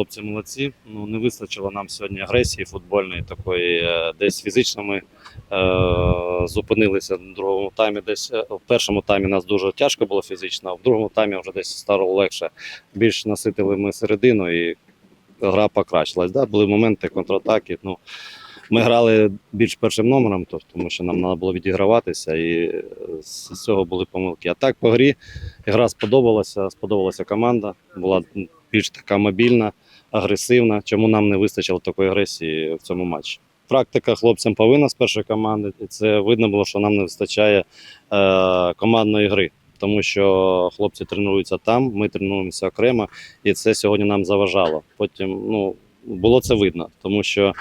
хлопці молодці. Ну не вистачило нам сьогодні агресії футбольної, такої е, десь фізично ми е, зупинилися в другому таймі. Десь е, в першому таймі нас дуже тяжко було фізично, а в другому таймі вже десь стало легше. Більш наситили ми середину і гра покращилась. Да? Були моменти контратаки. Ну, ми грали більш першим номером, то- тому що нам треба було відіграватися, і е, з цього були помилки. А так по грі гра сподобалася, сподобалася команда, була більш така мобільна, агресивна. Чому нам не вистачило такої агресії в цьому матчі? Практика хлопцям повинна з першої команди, і це видно було, що нам не вистачає е, командної гри. Тому що хлопці тренуються там, ми тренуємося окремо, і це сьогодні нам заважало. Потім ну, було це видно, тому що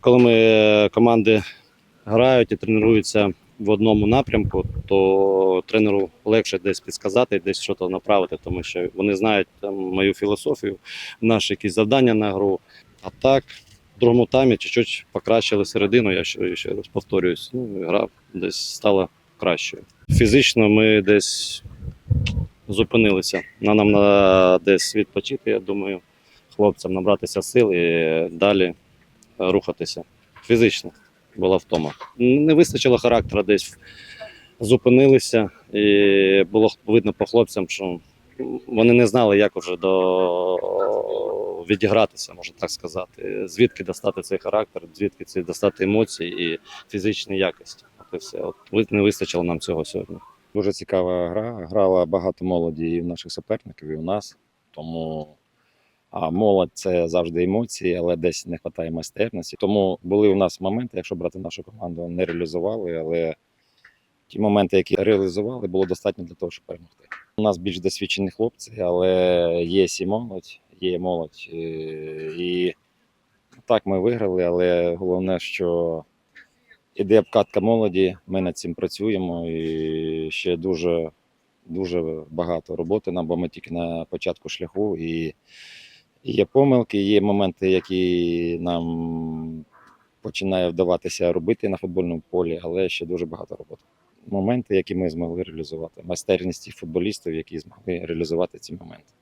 коли ми е, команди грають і тренуються в одному напрямку, то тренеру легше десь підсказати, десь щось направити, тому що вони знають там, мою філософію, наші якісь завдання на гру. А так, в другому таймі чуть-чуть покращили середину, я ще, ще раз повторююсь, ну, гра десь стала кращою. Фізично ми десь зупинилися. На нам на десь відпочити, я думаю, хлопцям набратися сил і далі рухатися. Фізично була втома. Не вистачило характера десь зупинилися, і було видно по хлопцям, що вони не знали, як вже до відігратися, можна так сказати. Звідки достати цей характер, звідки ці достати емоції і фізичні якості. От і все. От не вистачило нам цього сьогодні. Дуже цікава гра. Грала багато молоді і в наших суперників, і у нас. Тому а молодь це завжди емоції, але десь не вистачає майстерності. Тому були у нас моменти, якщо брати нашу команду, не реалізували, але ті моменти, які реалізували, було достатньо для того, щоб перемогти. У нас більш досвідчені хлопці, але є і молодь, є молодь. е, І так ми виграли, але головне, що іде обкатка молоді. Ми над цим працюємо і ще дуже, дуже багато роботи нам, бо ми тільки на початку шляху. І, і є помилки, є моменти, які нам починає вдаватися робити на футбольному полі, але ще дуже багато роботи. Моменти, які ми змогли реалізувати, майстерність футболістів, які змогли реалізувати ці моменти.